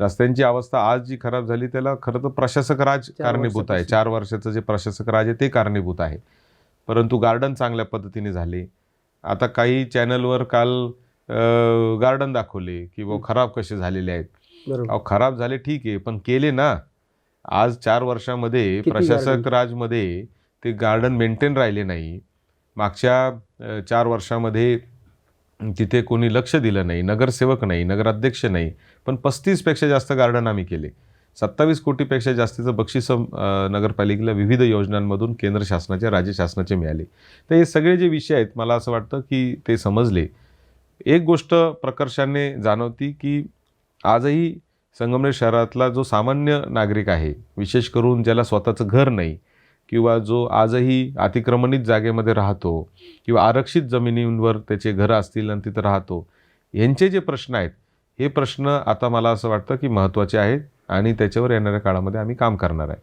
रस्त्यांची अवस्था आज जी खराब झाली त्याला खरं तर प्रशासक राज कारणीभूत आहे. चार वर्षाचं जे प्रशासक राज आहे ते कारणीभूत आहे. परंतु गार्डन चांगल्या पद्धतीने झाले. आता काही चॅनलवर काल गार्डन दाखवले की वो खराब कसे झालेले आहेत. अहो खराब झाले ठीक आहे पण केले ना. आज चार वर्षामध्ये प्रशासक? राजमध्ये ते गार्डन मेंटेन राहिले नाही. मागच्या चार वर्षामध्ये तिथे कोणी लक्ष दिलं नाही नगरसेवक नाही नगराध्यक्ष नाही पण पस्तीसपेक्षा जास्त गार्डन आम्ही केले. सत्तावीस कोटीपेक्षा जास्तीचं बक्षीस नगरपालिकेला विविध योजनांमधून केंद्र शासनाचे राज्य शासनाचे मिळाले. तर हे सगळे जे विषय आहेत मला असं वाटतं की ते समजले. एक गोष्ट प्रकर्षाने जाणवती की आजही संगमनेर शहरातला जो सामान्य नागरिक आहे विशेष करून ज्याला स्वतःचं घर नाही किंवा जो आजही अतिक्रमणित जागेमध्ये राहतो किंवा आरक्षित जमिनींवर त्याचे घरं असतील आणि तिथं राहतो यांचे जे प्रश्न आहेत हे प्रश्न आता मला असं वाटतं की महत्त्वाचे आहेत आणि त्याच्यावर येणाऱ्या काळामध्ये आम्ही काम करणार आहे.